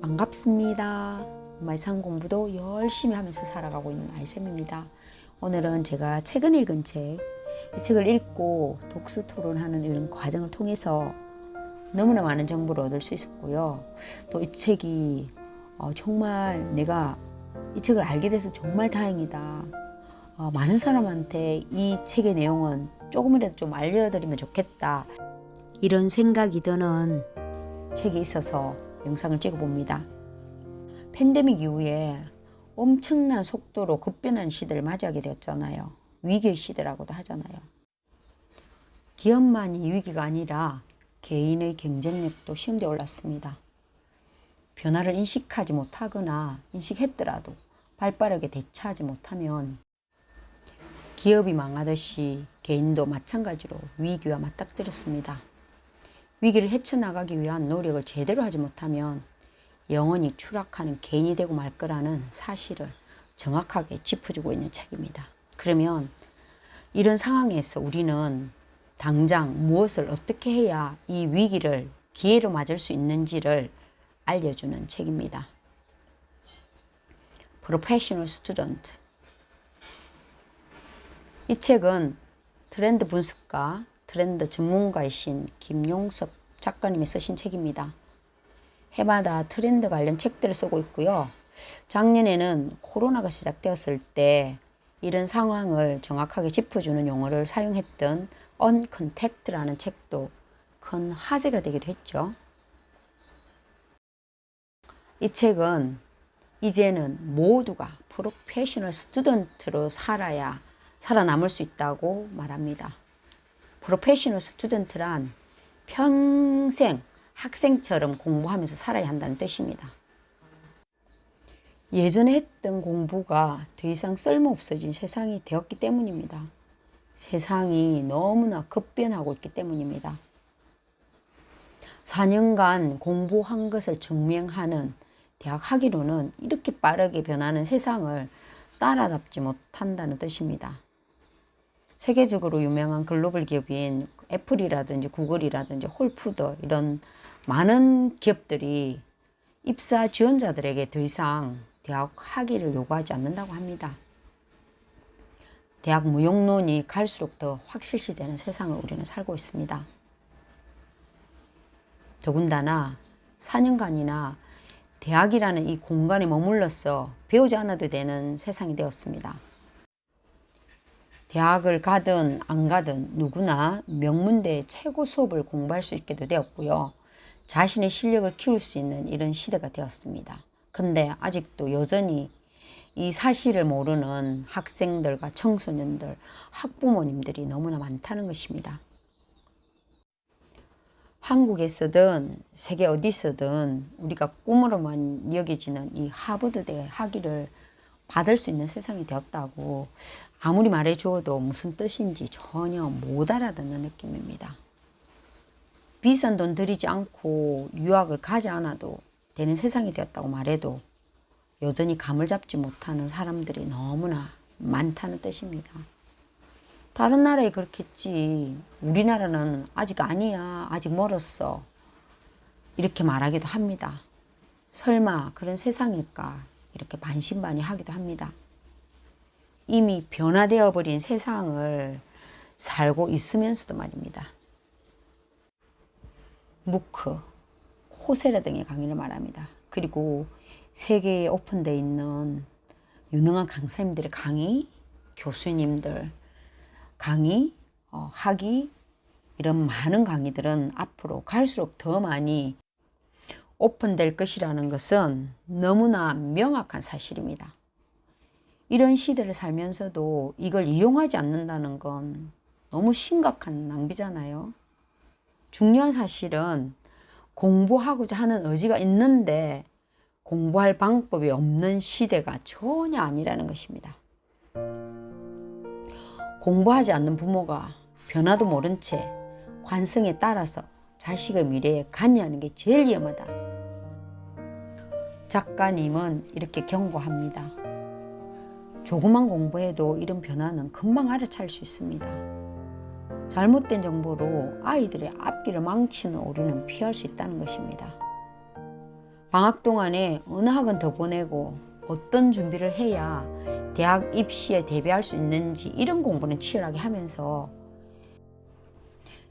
반갑습니다. 말상 공부도 열심히 하면서 살아가고 있는 아이쌤입니다. 오늘은 제가 최근 읽은 책, 이 책을 읽고 독서 토론하는 이런 과정을 통해서 너무나 많은 정보를 얻을 수 있었고요. 또 이 책이 어, 정말 내가 이 책을 알게 돼서 정말 다행이다. 어, 많은 사람한테 이 책의 내용은 조금이라도 좀 알려드리면 좋겠다. 이런 생각이 드는 책이 있어서 영상을 찍어봅니다. 팬데믹 이후에 엄청난 속도로 급변하는 시대를 맞이하게 되었잖아요. 위기의 시대라고도 하잖아요. 기업만이 위기가 아니라 개인의 경쟁력도 시험대에 올랐습니다. 변화를 인식하지 못하거나 인식했더라도 발빠르게 대처하지 못하면 기업이 망하듯이 개인도 마찬가지로 위기와 맞닥뜨렸습니다. 위기를 헤쳐나가기 위한 노력을 제대로 하지 못하면 영원히 추락하는 개인이 되고 말 거라는 사실을 정확하게 짚어주고 있는 책입니다. 그러면 이런 상황에서 우리는 당장 무엇을 어떻게 해야 이 위기를 기회로 맞을 수 있는지를 알려주는 책입니다. 프로페셔널 스튜던트 이 책은 트렌드 분석가, 트렌드 전문가이신 김용섭 작가님이 쓰신 책입니다. 해마다 트렌드 관련 책들을 쓰고 있고요. 작년에는 코로나가 시작되었을 때 이런 상황을 정확하게 짚어주는 용어를 사용했던 언컨택트라는 책도 큰 화제가 되기도 했죠. 이 책은 이제는 모두가 프로페셔널 스튜던트로 살아야 살아남을 수 있다고 말합니다. 프로페셔널 스튜던트란 평생 학생처럼 공부하면서 살아야 한다는 뜻입니다. 예전에 했던 공부가 더 이상 쓸모없어진 세상이 되었기 때문입니다. 세상이 너무나 급변하고 있기 때문입니다. 4년간 공부한 것을 증명하는 대학 학위로는 이렇게 빠르게 변하는 세상을 따라잡지 못한다는 뜻입니다. 세계적으로 유명한 글로벌 기업인 애플이라든지 구글이라든지 홀푸드 이런 많은 기업들이 입사 지원자들에게 더 이상 대학 학위를 요구하지 않는다고 합니다. 대학 무용론이 갈수록 더 확실시 되는 세상을 우리는 살고 있습니다. 더군다나 4년간이나 대학이라는 이 공간에 머물러서 배우지 않아도 되는 세상이 되었습니다. 대학을 가든 안 가든 누구나 명문대 최고 수업을 공부할 수 있게도 되었고요. 자신의 실력을 키울 수 있는 이런 시대가 되었습니다. 근데 아직도 여전히 이 사실을 모르는 학생들과 청소년들, 학부모님들이 너무나 많다는 것입니다. 한국에서든 세계 어디서든 우리가 꿈으로만 여겨지는 이 하버드대 학위를 받을 수 있는 세상이 되었다고 아무리 말해 주어도 무슨 뜻인지 전혀 못 알아듣는 느낌입니다. 비싼 돈 들이지 않고 유학을 가지 않아도 되는 세상이 되었다고 말해도 여전히 감을 잡지 못하는 사람들이 너무나 많다는 뜻입니다. 다른 나라에 그렇겠지. 우리나라는 아직 아니야. 아직 멀었어. 이렇게 말하기도 합니다. 설마 그런 세상일까? 이렇게 반신반의하기도 합니다. 이미 변화되어 버린 세상을 살고 있으면서도 말입니다. 무크, 호세라 등의 강의를 말합니다. 그리고 세계에 오픈되어 있는 유능한 강사님들의 강의, 교수님들 강의, 어, 학위 이런 많은 강의들은 앞으로 갈수록 더 많이 오픈될 것이라는 것은 너무나 명확한 사실입니다. 이런 시대를 살면서도 이걸 이용하지 않는다는 건 너무 심각한 낭비잖아요. 중요한 사실은 공부하고자 하는 의지가 있는데 공부할 방법이 없는 시대가 전혀 아니라는 것입니다. 공부하지 않는 부모가 변화도 모른 채 관성에 따라서 자식의 미래에 관여하는 게 제일 위험하다. 작가님은 이렇게 경고합니다. 조그만 공부해도 이런 변화는 금방 알아차릴 수 있습니다. 잘못된 정보로 아이들의 앞길을 망치는 오류는 피할 수 있다는 것입니다. 방학 동안에 어느 학원 더 보내고 어떤 준비를 해야 대학 입시에 대비할 수 있는지 이런 공부는 치열하게 하면서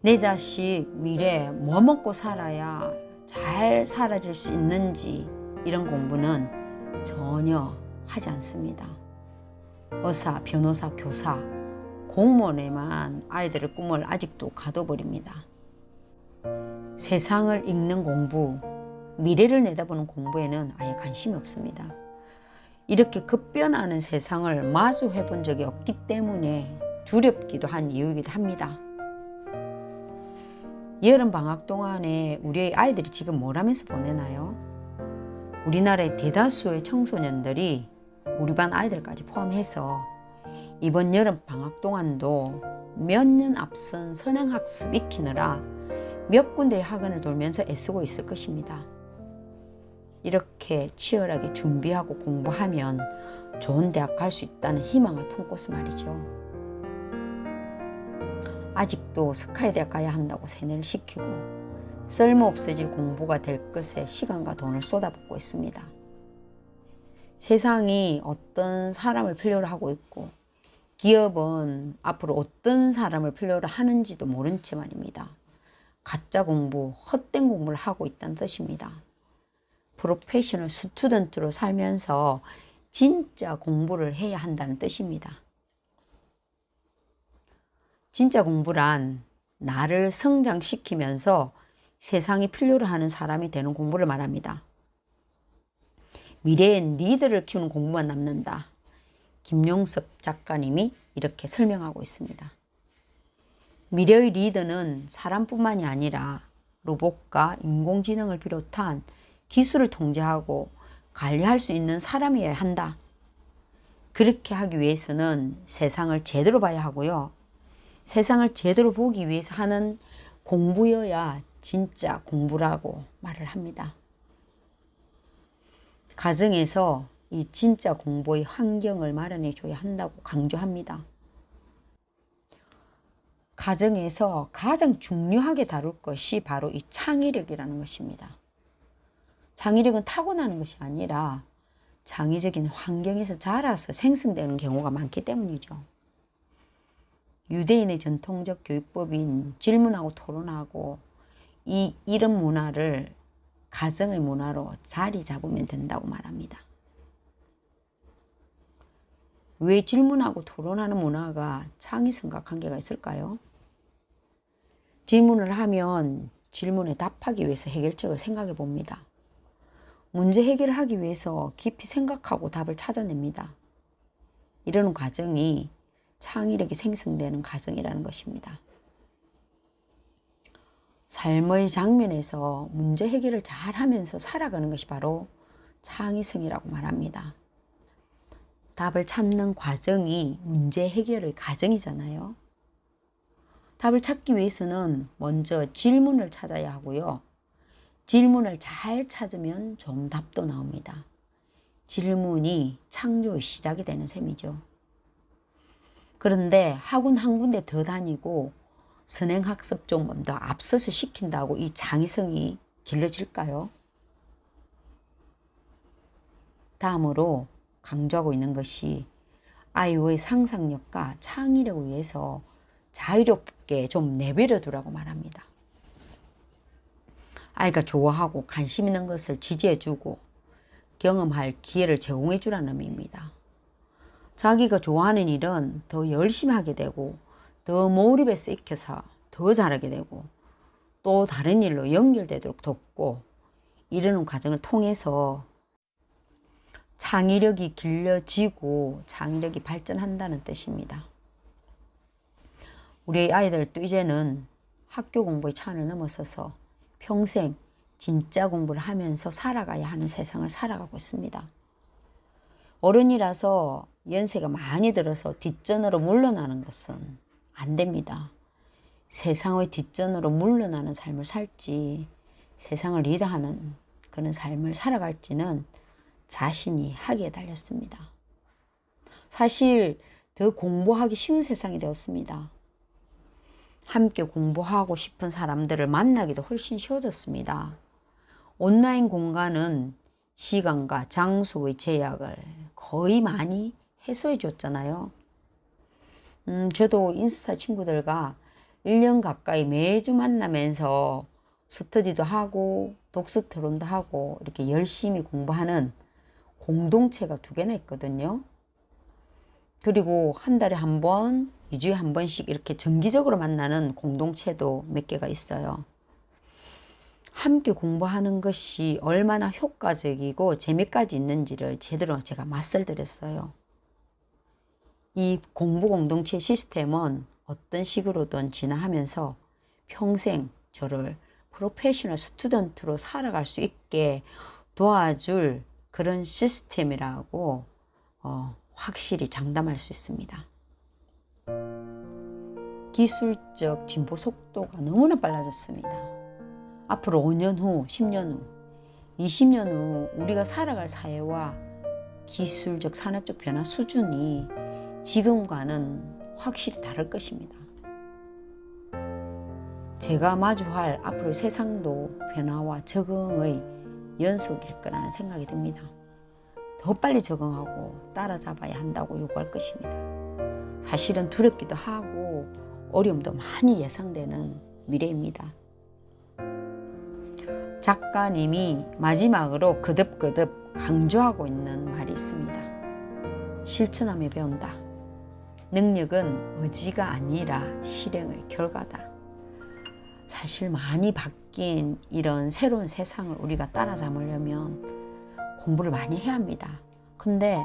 내 자식 미래 뭐 먹고 살아야 잘 살아질 수 있는지 이런 공부는 전혀 하지 않습니다. 의사, 변호사, 교사, 공무원에만 아이들의 꿈을 아직도 가둬버립니다. 세상을 읽는 공부, 미래를 내다보는 공부에는 아예 관심이 없습니다. 이렇게 급변하는 세상을 마주해 본 적이 없기 때문에 두렵기도 한 이유이기도 합니다. 여름 방학 동안에 우리 아이들이 지금 뭘 하면서 보내나요? 우리나라의 대다수의 청소년들이 우리 반 아이들까지 포함해서 이번 여름 방학 동안도 몇 년 앞선 선행학습 익히느라 몇 군데의 학원을 돌면서 애쓰고 있을 것입니다. 이렇게 치열하게 준비하고 공부하면 좋은 대학 갈 수 있다는 희망을 품고서 말이죠. 아직도 스카이 대학 가야 한다고 세뇌를 시키고 쓸모없어질 공부가 될 것에 시간과 돈을 쏟아붓고 있습니다. 세상이 어떤 사람을 필요로 하고 있고 기업은 앞으로 어떤 사람을 필요로 하는지도 모른 채 말입니다. 가짜 공부, 헛된 공부를 하고 있다는 뜻입니다. 프로페셔널 스튜던트로 살면서 진짜 공부를 해야 한다는 뜻입니다. 진짜 공부란 나를 성장시키면서 세상이 필요로 하는 사람이 되는 공부를 말합니다. 미래엔 리더를 키우는 공부만 남는다. 김용섭 작가님이 이렇게 설명하고 있습니다. 미래의 리더는 사람뿐만이 아니라 로봇과 인공지능을 비롯한 기술을 통제하고 관리할 수 있는 사람이어야 한다. 그렇게 하기 위해서는 세상을 제대로 봐야 하고요. 세상을 제대로 보기 위해서 하는 공부여야 진짜 공부라고 말을 합니다. 가정에서 이 진짜 공부의 환경을 마련해 줘야 한다고 강조합니다. 가정에서 가장 중요하게 다룰 것이 바로 이 창의력이라는 것입니다. 창의력은 타고나는 것이 아니라 창의적인 환경에서 자라서 생성되는 경우가 많기 때문이죠. 유대인의 전통적 교육법인 질문하고 토론하고 이 이런 문화를 가정의 문화로 자리 잡으면 된다고 말합니다. 왜 질문하고 토론하는 문화가 창의성과 관계가 있을까요? 질문을 하면 질문에 답하기 위해서 해결책을 생각해 봅니다. 문제 해결을 하기 위해서 깊이 생각하고 답을 찾아냅니다. 이러는 과정이 창의력이 생성되는 과정이라는 것입니다. 삶의 장면에서 문제 해결을 잘 하면서 살아가는 것이 바로 창의성이라고 말합니다. 답을 찾는 과정이 문제 해결의 과정이잖아요. 답을 찾기 위해서는 먼저 질문을 찾아야 하고요. 질문을 잘 찾으면 정답도 나옵니다. 질문이 창조의 시작이 되는 셈이죠. 그런데 학원 한 군데 더 다니고 선행학습 좀 더 앞서서 시킨다고 이 창의성이 길러질까요? 다음으로 강조하고 있는 것이 아이의 상상력과 창의력을 위해서 자유롭게 좀 내버려 두라고 말합니다. 아이가 좋아하고 관심 있는 것을 지지해 주고 경험할 기회를 제공해 주라는 의미입니다. 자기가 좋아하는 일은 더 열심히 하게 되고 더 몰입해서 익혀서 더 잘하게 되고 또 다른 일로 연결되도록 돕고 이러는 과정을 통해서 창의력이 길러지고 창의력이 발전한다는 뜻입니다. 우리 아이들도 이제는 학교 공부의 차원을 넘어서서 평생 진짜 공부를 하면서 살아가야 하는 세상을 살아가고 있습니다. 어른이라서 연세가 많이 들어서 뒷전으로 물러나는 것은 안 됩니다. 세상의 뒷전으로 물러나는 삶을 살지 세상을 리드하는 그런 삶을 살아갈지는 자신이 하기에 달렸습니다. 사실 더 공부하기 쉬운 세상이 되었습니다. 함께 공부하고 싶은 사람들을 만나기도 훨씬 쉬워졌습니다. 온라인 공간은 시간과 장소의 제약을 거의 많이 해소해 줬잖아요. 음, 저도 인스타 친구들과 1년 가까이 매주 만나면서 스터디도 하고 독서 토론도 하고 이렇게 열심히 공부하는 공동체가 두 개나 있거든요. 그리고 한 달에 한 번, 2주에 한 번씩 이렇게 정기적으로 만나는 공동체도 몇 개가 있어요. 함께 공부하는 것이 얼마나 효과적이고 재미까지 있는지를 제대로 제가 맛을 들였어요. 이 공부 공동체 시스템은 어떤 식으로든 진화하면서 평생 저를 프로페셔널 스튜던트로 살아갈 수 있게 도와줄 그런 시스템이라고 어, 확실히 장담할 수 있습니다. 기술적 진보 속도가 너무나 빨라졌습니다. 앞으로 5년 후, 10년 후, 20년 후 우리가 살아갈 사회와 기술적 산업적 변화 수준이 지금과는 확실히 다를 것입니다. 제가 마주할 앞으로 세상도 변화와 적응의 연속일 거라는 생각이 듭니다. 더 빨리 적응하고 따라잡아야 한다고 요구할 것입니다. 사실은 두렵기도 하고 어려움도 많이 예상되는 미래입니다. 작가님이 마지막으로 거듭거듭 강조하고 있는 말이 있습니다. 실천하며 배운다. 능력은 의지가 아니라 실행의 결과다. 사실 많이 바뀐 이런 새로운 세상을 우리가 따라잡으려면 공부를 많이 해야 합니다. 근데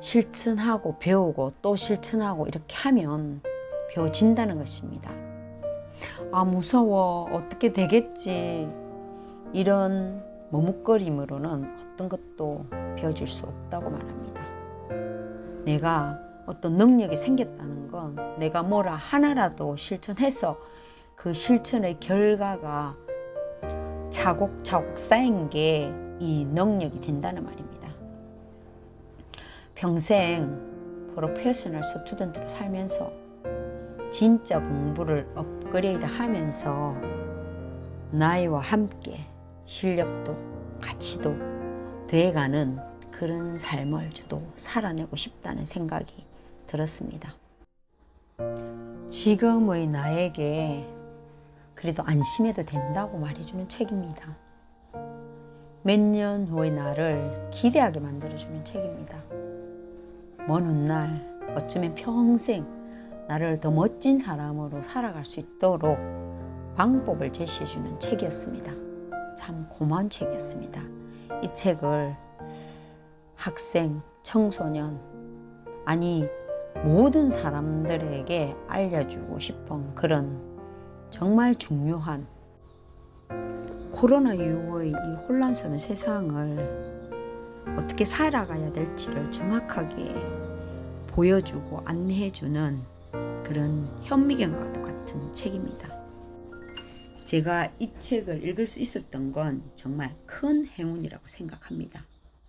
실천하고 배우고 또 실천하고 이렇게 하면 배워진다는 것입니다. 아, 무서워. 어떻게 되겠지. 이런 머뭇거림으로는 어떤 것도 배워줄 수 없다고 말합니다. 내가 어떤 능력이 생겼다는 건 내가 뭐라 하나라도 실천해서 그 실천의 결과가 차곡차곡 쌓인 게 이 능력이 된다는 말입니다. 평생 프로페셔널 스튜던트로 살면서 진짜 공부를 업그레이드 하면서 나이와 함께 실력도 가치도 돼가는 그런 삶을 저도 살아내고 싶다는 생각이 들었습니다. 지금의 나에게 그래도 안심해도 된다고 말해주는 책입니다. 몇 년 후의 나를 기대하게 만들어주는 책입니다. 먼 훗날 어쩌면 평생 나를 더 멋진 사람으로 살아갈 수 있도록 방법을 제시해주는 책이었습니다. 참 고마운 책이었습니다. 이 책을 학생, 청소년, 아니 모든 사람들에게 알려주고 싶은 그런 정말 중요한 코로나 이후의 이 혼란스러운 세상을 어떻게 살아가야 될지를 정확하게 보여주고 안내해주는 그런 현미경과도 같은 책입니다. 제가 이 책을 읽을 수 있었던 건 정말 큰 행운이라고 생각합니다.